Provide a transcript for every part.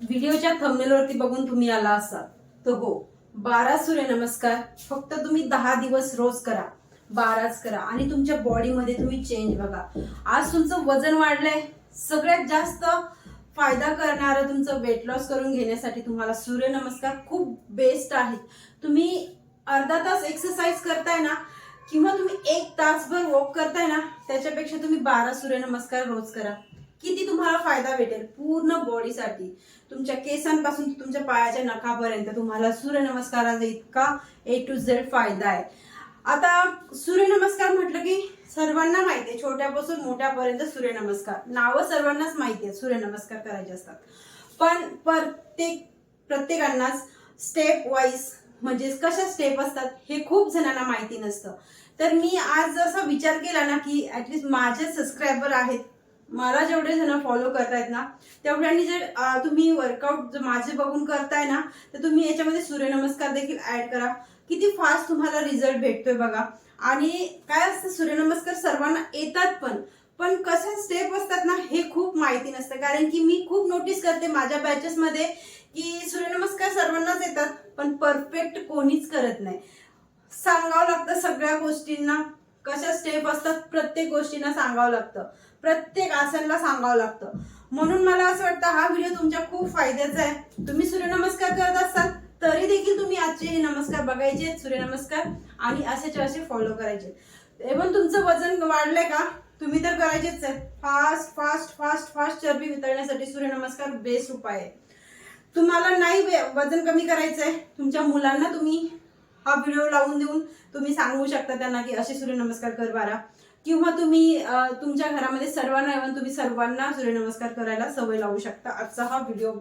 व्हिडिओच्या थंबनेलवरती बघून तुम्ही आला असाल. तर हो बारा सूर्यनमस्कार फक्त तुम्ही दहा दिवस रोज करा. बाराच करा. आणि तुमच्या बॉडीमध्ये तुम्ही चेंज बघा. आज तुमचं वजन वाढलंय. सगळ्यात जास्त फायदा करणारं तुमचं वेट लॉस करून घेण्यासाठी तुम्हाला सूर्यनमस्कार खूप बेस्ट आहेत. तुम्ही अर्धा तास एक्सरसाइज करताय ना किंवा तुम्ही एक तासभर वॉक करताय ना त्याच्यापेक्षा तुम्ही बारा सूर्यनमस्कार रोज करा. किती तुम्हाला फायदा भेटेल पूर्ण बॉडीसाठी. तुमच्या केसांपासून तुमच्या पायाच्या नखापर्यंत तुम्हाला सूर्यनमस्काराचा इतका ए टू झेड फायदा आहे. आता सूर्यनमस्कार म्हटलं की सर्वांना माहिती आहे छोट्यापासून मोठ्यापर्यंत सूर्यनमस्कार. नावं सर्वांनाच माहिती आहे सूर्यनमस्कार करायचे असतात. पण प्रत्येक प्रत्येकांनाच स्टेप वाईज म्हणजे कशा स्टेप असतात हे खूप जणांना माहिती नसतं. तर मी आज जसा विचार केला ना की ऍटलिस्ट माझे सबस्क्रायबर आहेत मला जेवढे जण फॉलो करतायत ना तेवढ्यांनी जर तुम्ही वर्कआउट माझे बघून करताय ना तर तुम्ही याच्यामध्ये सूर्यनमस्कार देखील ऍड करा. किती फास्ट तुम्हाला रिझल्ट भेटतोय बघा. आणि काय असतं सूर्यनमस्कार सर्वांना येतात पण पण कशा स्टेप असतात ना हे खूप माहिती नसतं. कारण की मी खूप नोटीस करते माझ्या बॅचेसमध्ये की सूर्यनमस्कार सर्वांनाच येतात पण परफेक्ट कोणीच करत नाही. सांगावं लागतं सगळ्या गोष्टींना. कशा स्टेप असतात प्रत्येक गोष्टींना सांगावं लागतं. प्रत्येक आसनला सांगावं लागतं. म्हणून मला असं वाटतं हा व्हिडिओ तुमच्या खूप फायद्याचा आहे. तुम्ही सूर्यनमस्कार करत असाल तरी देखील तुम्ही आजचे हे नमस्कार बघायचे सूर्यनमस्कार आणि असेचे असे फॉलो करायचे. एवन तुमचं वजन वाढलंय का? तुम्ही तर करायचेच आहे. फास्ट फास्ट फास्ट फास्ट चरबी वितळण्यासाठी सूर्यनमस्कार बेस्ट उपाय आहे. तुम्हाला नाही वजन कमी करायचं आहे. तुमच्या मुलांना तुम्ही हा व्हिडिओ लावून देऊन तुम्ही सांगू शकता त्यांना की असे सूर्यनमस्कार कर बारा किंवा तुम्ही तुमच्या घरामध्ये सर्वांना येऊन तुम्ही सर्वांना सूर्यनमस्कार करायला सवय लावू शकता. आजचा हा व्हिडिओ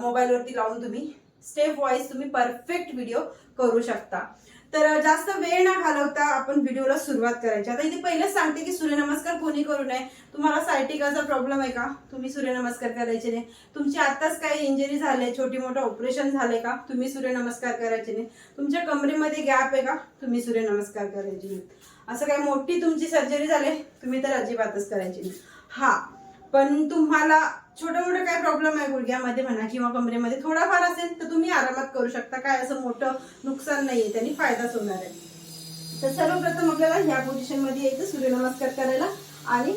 मोबाईलवरती लावून तुम्ही स्टेप वाईज तुम्ही परफेक्ट व्हिडिओ करू शकता. तर जास्त वेळ न घालवता आपण व्हिडिओला सुरुवात करायची. आता इथे पहिलेच सांगते की सूर्यनमस्कार कोणी करू नये. तुम्हाला सायटिकाचा प्रॉब्लेम आहे का? तुम्ही सूर्यनमस्कार करायचे नाही. तुमची आत्ताच काही इंजरी झाले छोटी मोठं ऑपरेशन झाले का? तुम्ही सूर्यनमस्कार करायचे नाही. तुमच्या कमरेमध्ये गॅप आहे का? तुम्ही सूर्यनमस्कार करायचे नाही. असं काय मोठी तुमची सर्जरी झाली? तुम्ही तर अजिबातच करायची नाही. हा पण तुम्हाला छोटं मोठं काय प्रॉब्लेम आहे गुडघ्यामध्ये म्हणा किंवा कमरेमध्ये? थोडाफार असेल तर तुम्ही आरामात करू शकता. काय असं मोठं नुकसान नाही आहे त्यांनी फायदाच होणार आहे. तर सर्वप्रथम आपल्याला ह्या पोझिशनमध्ये यायचं सूर्यनमस्कार करायला आणि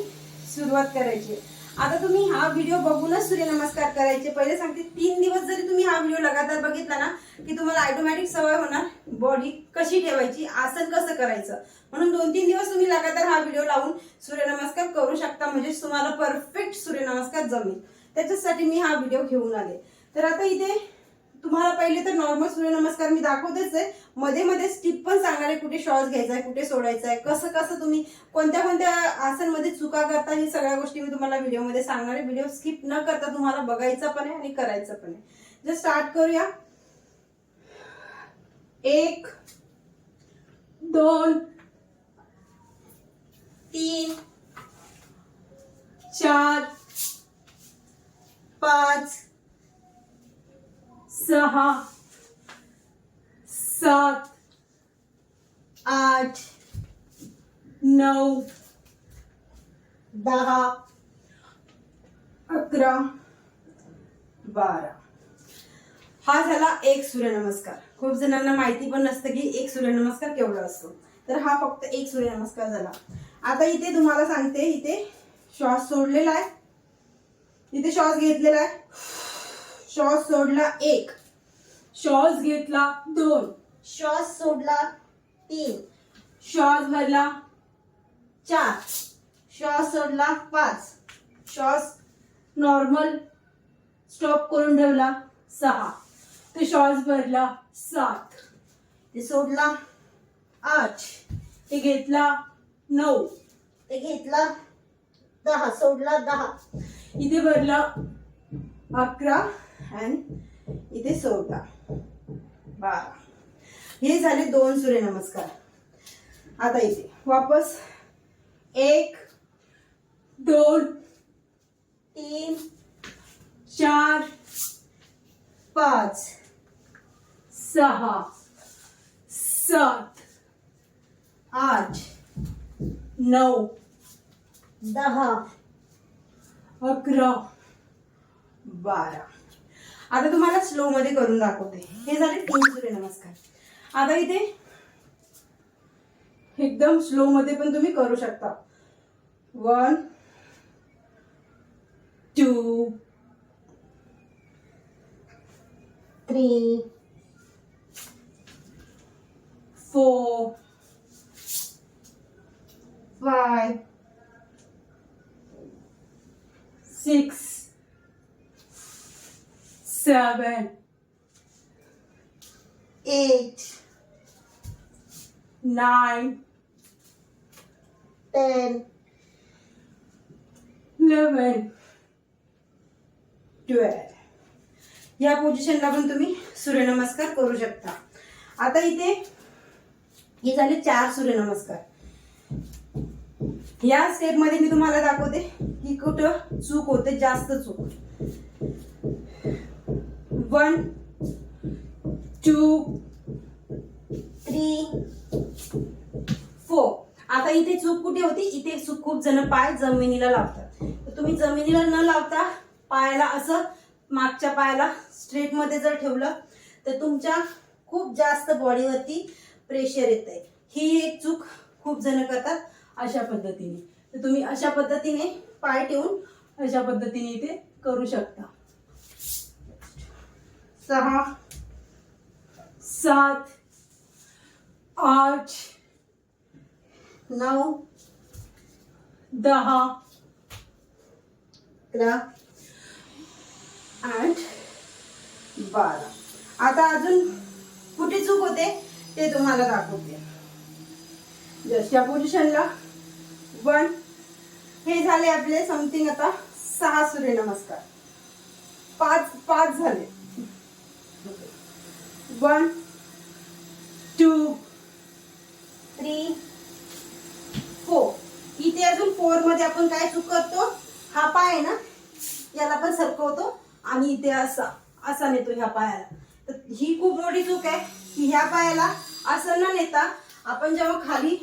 सुरुवात करायची. आता तुम्ही हा व्हिडिओ बघूनच सूर्यनमस्कार करायचे. पहिले सांगते तीन दिवस जरी तुम्ही हा व्हिडिओ लगातार बघितला ना की तुम्हाला ऑटोमॅटिक सवय होणार बॉडी कशी ठेवायची आसन कसं करायचं. म्हणून दोन तीन दिवस तुम्ही लगातार हा व्हिडिओ लावून सूर्यनमस्कार करू शकता म्हणजे तुम्हाला परफेक्ट सूर्यनमस्कार जमेल. त्याच्यासाठी मी हा व्हिडिओ घेऊन आले. तर आता इथे तुम्हाला पहिले तर नॉर्मल सूर्यनमस्कार मी दाखवतेच आहे. मध्ये मध्ये स्टिप पण सांगणार आहे कुठे श्वास घ्यायचा आहे कुठे सोडायचा आहे कसं कसं तुम्ही कोणत्या कोणत्या आसनमध्ये चुका करता हे सगळ्या गोष्टी मी तुम्हाला व्हिडिओमध्ये सांगणार आहे. व्हिडिओ स्किप न करता तुम्हाला बघायचा पण आहे आणि करायचं पण आहे. जर स्टार्ट करूया. एक दोन तीन चार पाच सहा सात आठ नऊ दहा अकरा बारा. हा झाला एक सूर्यनमस्कार. खूप जणांना माहिती पण नसतं की एक सूर्यनमस्कार केवढा असतो. तर हा फक्त एक सूर्यनमस्कार झाला. आता इथे तुम्हाला सांगते इथे श्वास सोडलेला आहे. इथे श्वास घेतलेला आहे. श्वास सोडला एक. श्वास घेतला दोन. श्वास सोडला तीन. श्वास भरला चार. श्वास सोडला पाच. श्वास नॉर्मल स्टॉप करून ठेवला सहा. ते श्वास भरला सात. ते सोडला आठ. ते घेतला नऊ. ते घेतला दहा. सोडला दहा. इथे भरला अकरा अँड इथे सोडला. बारा हे झाले दोन सूर्यनमस्कार आता इथे वापस. एक दोन तीन चार पाच सहा सात आठ नऊ दहा अकरा बारा. आता तुम्हाला स्लो मध्ये करून दाखवते. हे झाले तीन सूर्यनमस्कार आता इथे एकदम स्लो मध्ये पण तुम्ही करू शकता. One two three four five six seven, eight, nine, ten, eleven, twelve या पोझिशनला पण तुम्ही सूर्यनमस्कार करू शकता. आता इथे हे झाले चार सूर्यनमस्कार. या स्टेपमध्ये मी तुम्हाला दाखवते की कुठं चूक होते जास्त चूक. One two three four. आता इथे चूक कुठे होती? इथे चूक खूप जण पाय जमिनीला लावतात. तर तुम्ही जमिनीला न लावता पायाला असं मागच्या पायाला स्ट्रेटमध्ये जर ठेवलं तर तुमच्या खूप जास्त बॉडीवरती प्रेशर येत आहे ही एक चूक खूप जण करतात अशा पद्धतीने. तर तुम्ही अशा पद्धतीने पाय ठेवून अशा पद्धतीने इथे करू शकता. सहा सात आठ नऊ दहा अकरा आठ बारा. आता अजून कुठे चूक होते ते तुम्हाला दाखवते जशा पोझिशनला वन हे झाले आपले समथिंग आता सहा सूर्यनमस्कार. पाच पाच झाले. वन टू थ्री फोर इथे अजून फोरमध्ये आपण काय चूक करतो? हा पाय आहे ना? याला पण सरकवतो आणि इथे असा. असा नेतो ह्या पायाला. तर ही खूप मोठी चूक आहे की ह्या पायाला असं न नेता आपण जेव्हा खाली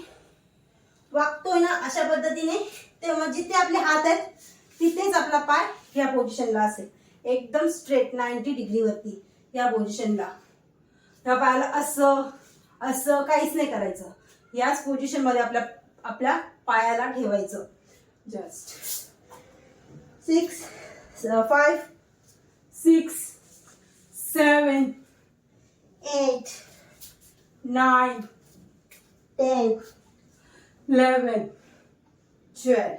वागतोय ना अशा पद्धतीने तेव्हा जिथे आपले हात आहेत तिथेच आपला पाय ह्या पोझिशनला असेल. एकदम स्ट्रेट नाईन्टी डिग्रीवरती या पोझिशनला ह्या पायाला असं असं काहीच नाही करायचं. याच पोझिशनमध्ये आपल्या आपल्या पायाला ठेवायचं. Just six five six seven eight nine ten eleven twelve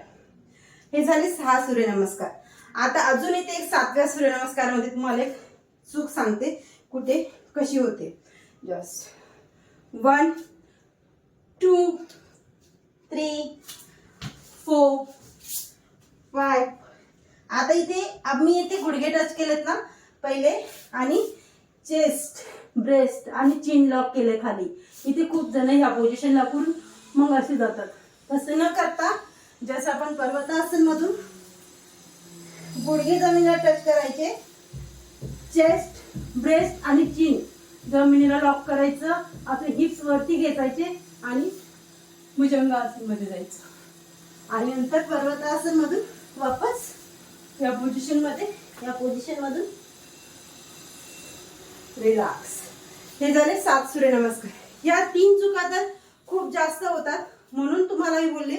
हे झाले सहा सूर्यनमस्कार. आता अजून इथे एक सातव्या सूर्यनमस्कारमध्ये तुम्हाला एक चूक सांगते कुठे? कशी होते? Just one two three four five आता इथे आम्ही इथे गुडघे टच केलेत ना पहिले आणि चेस्ट ब्रेस्ट आणि चिन लॉक केले खाली. इथे खूप जण ह्या पोझिशन लागून मग असे जातात. तसं न करता जसं आपण पर्वतासन मधून गुडघे जमिनीला टच करायचे चेस्ट ब्रेस्ट आणि चिन जमिनीला लॉक करायचं आपले हिप्स वरती घेतायचे आणि भुजंगासनमध्ये जायचं. आणि नंतर पर्वतासन मधून वापस या पोझिशनमध्ये या पोझिशन मधून रिलॅक्स हे झाले सात सूर्यनमस्कार. या तीन चुका तर खूप जास्त होतात. म्हणून तुम्हाला मी बोलले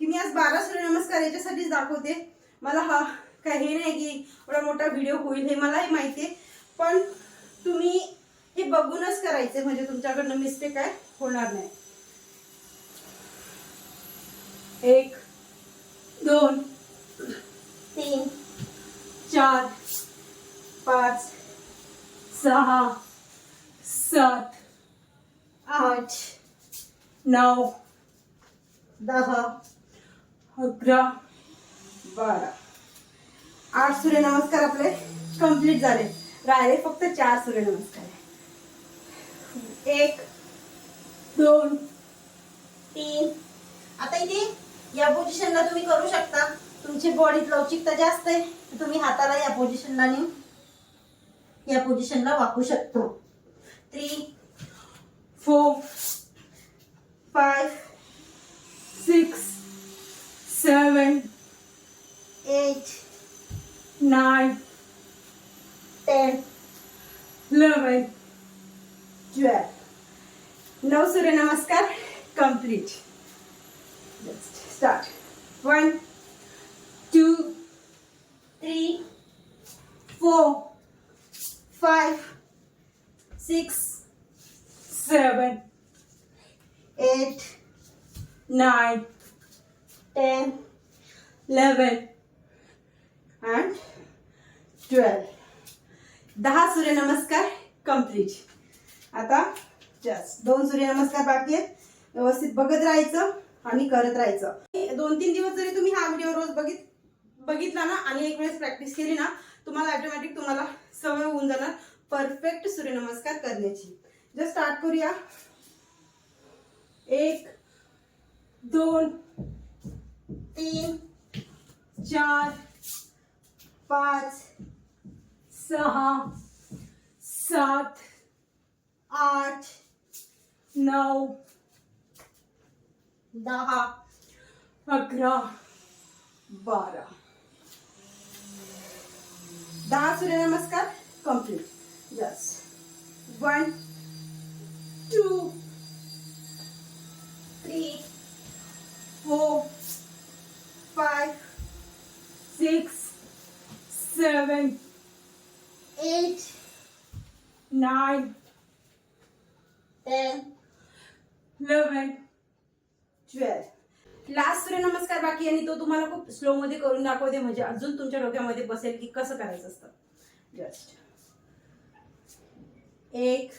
की मी आज बारा सूर्यनमस्कार याच्यासाठीच दाखवते. मला हा काही हे नाही की एवढा मोठा व्हिडिओ होईल हे मलाही माहिती आहे. पण तुम्ही हे बघूनच करायचे म्हणजे तुमच्याकडनं मिस्टेक काय होणार नाही. एक दोन तीन चार पाच सहा सात आठ नऊ दहा अकरा बारा. आठ सूर्यनमस्कार आपले कंप्लीट झाले. राहिले फक्त चार सूर्यनमस्कार. एक दोन तीन. आता इथे या पोझिशनला तुम्ही करू शकता. तुमची बॉडीत लवचिकता जास्त आहे तर तुम्ही हाताला या पोझिशनला नेऊन या पोझिशनला वापरू शकतो. Three four five six seven eight nine, ten, eleven, twelve. Now Surya Namaskar complete. Let's start. One, two, three, four, five, six, seven, eight, nine, ten, eleven. And twelve दहा सूर्यनमस्कार कंप्लीट आता जस्ट दोन सूर्यनमस्कार बाकी आहेत. व्यवस्थित बघत राहायचं आणि करत राहायचं. दोन तीन दिवस जरी तुम्ही हा व्हिडिओ रोज बघित बघितला ना आणि एक वेळेस प्रॅक्टिस केली ना तुम्हाला ऑटोमॅटिक तुम्हाला सवय होऊन जाणार परफेक्ट सूर्यनमस्कार करण्याची. जस्ट स्टार्ट करूया. एक दोन तीन चार पाच सहा सात आठ नऊ दहा अकरा बारा. दहा सूर्यनमस्कार complete yes one two three four five six seven eight, nine, ten, eleven, twelve. Last सूर्यनमस्कार बाकी आहे आणि तो तुम्हाला खूप स्लो मध्ये करून दाखवते. म्हणजे अजून तुमच्या डोक्यामध्ये बसेल की कसं करायचं असतं. जस्ट एक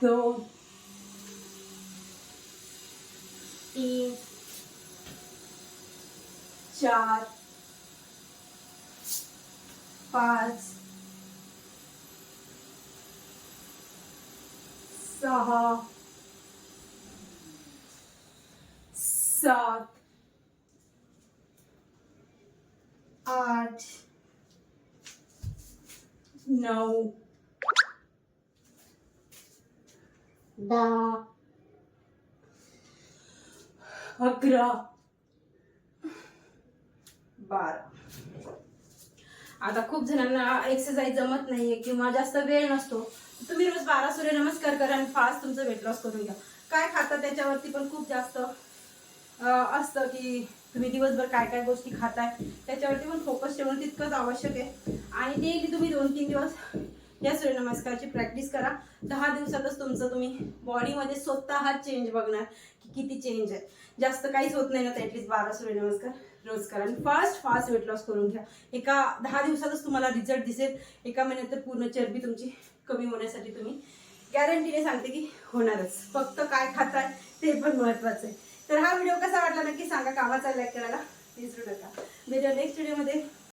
दोन तीन चार पाच सहा सात आठ नऊ दहा अकरा बारा आता खूप जणांना एक्सरसाइज जमत नाहीये किंवा जास्त वेळ नसतो. तुम्ही रोज बारा सूर्य नमस्कार करा आणि फास्ट तुमचं वेट लॉस करून घ्या. काय खाता त्याच्यावरती पण खूप जास्त असतं की तुम्ही दिवसभर काय काय गोष्टी खाताय त्याच्यावरती पण फोकस ठेवणं तितकंच आवश्यक आहे. आणि डेली तुम्ही दोन तीन दिवस या सूर्यनमस्काराची प्रॅक्टिस करा. दहा दिवसातच तुमचं तुम्ही बॉडीमध्ये स्वतः चेंज बघणार की किती चेंज आहे. जास्त काहीच होत नाही ना तर ॲटलीस्ट बारा सूर्यनमस्कार रोज करा. आणि फास्ट फास्ट वेट लॉस करून घ्या. एका दहा दिवसातच तुम्हाला रिझल्ट दिसेल. एका महिन्यात तर पूर्ण चरबी तुमची कमी होण्यासाठी तुम्ही गॅरंटीने सांगते की होणारच. फक्त काय खाताय ते पण महत्वाचं आहे. तर हा व्हिडिओ कसा वाटला नक्की सांगा. कामाचा लाईक करायला विसरू नका. भेटूया नेक्स्ट व्हिडिओमध्ये